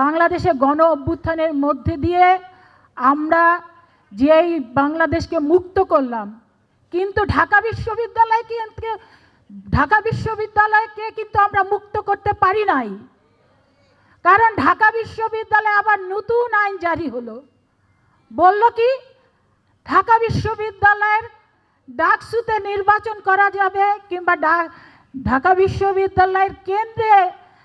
বাংলাদেশে গণ অভ্যুত্থানের মধ্যে দিয়ে আমরা যেই বাংলাদেশকে মুক্ত করলাম, কিন্তু ঢাকা বিশ্ববিদ্যালয় কিন্তু ঢাকা বিশ্ববিদ্যালয়কে কিন্তু আমরা মুক্ত করতে পারি নাই। কারণ ঢাকা বিশ্ববিদ্যালয়ে আবার নতুন আইন জারি হলো। বলল কি, ঢাকা বিশ্ববিদ্যালয়ের ডাকসুতে নির্বাচন করা যাবে কিংবা ঢাকা বিশ্ববিদ্যালয়ের কেন্দ্রে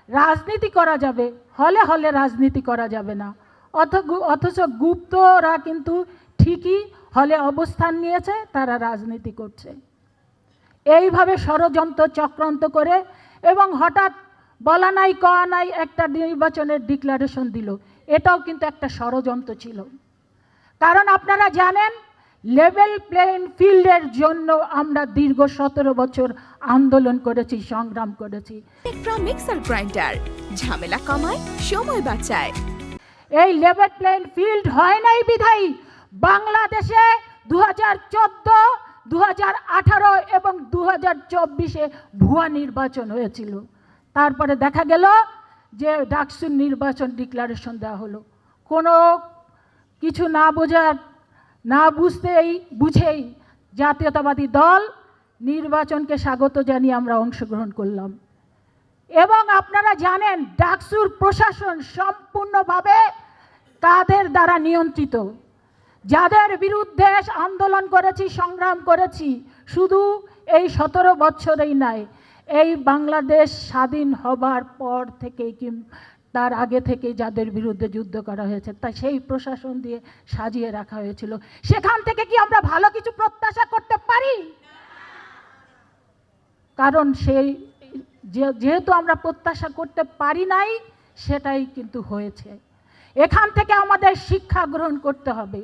রাজনীতি করা যাবে, হলে হলে রাজনীতি করা যাবে না। অথ- অথচ গুপ্তরা কিন্তু ঠিকই হলে অবস্থান নিয়েছে, তারা রাজনীতি করছে। এইভাবে ষড়যন্ত্র চক্রান্ত করে এবং হঠাৎ বলা নাই, কয়া নাই, একটা নির্বাচনের ডিক্লারেশন দিল। এটাও কিন্তু একটা ষড়যন্ত্র ছিল। কারণ আপনারা জানেন লেভেল প্লেইং ফিল্ডের জন্য আমরা দীর্ঘ সতেরো বছর আন্দোলন করেছি সংগ্রাম করেছি। মিক্সার গ্রাইন্ডার ঝামেলা কমায় সময় বাঁচায়। এই লেভেল প্লেইং ফিল্ড হয় নাই বিধায়ী। বাংলাদেশে দু হাজার চোদ্দ দু হাজার আঠারো এবং দু হাজার চব্বিশে ভুয়া নির্বাচন হয়েছিল। তারপরে দেখা গেল যে ডাকসুর নির্বাচন ডিক্লারেশন দেওয়া হলো। কোনো কিছু না বোঝার না বুঝতেই, বুঝেই জাতীয়তাবাদী দল নির্বাচনকে স্বাগত জানিয়ে আমরা অংশগ্রহণ করলাম। এবং আপনারা জানেন, ডাকসুর প্রশাসন সম্পূর্ণভাবে তাদের দ্বারা নিয়ন্ত্রিত? যাদের বিরুদ্ধে আন্দোলন করেছি, সংগ্রাম করেছি, শুধু এই সতেরো বছরেই নয়, এই বাংলাদেশ স্বাধীন হবার পর থেকে কি তার আগে থেকে যাদের বিরুদ্ধে যুদ্ধ করা হয়েছে, তাই সেই প্রশাসন দিয়ে সাজিয়ে রাখা হয়েছিল। সেখান থেকে কি আমরা ভালো কিছু প্রত্যাশা করতে পারি? কারণ সেই যেহেতু আমরা প্রত্যাশা করতে পারি নাই, সেটাই কিন্তু হয়েছে। এখান থেকে আমাদের শিক্ষা গ্রহণ করতে হবে।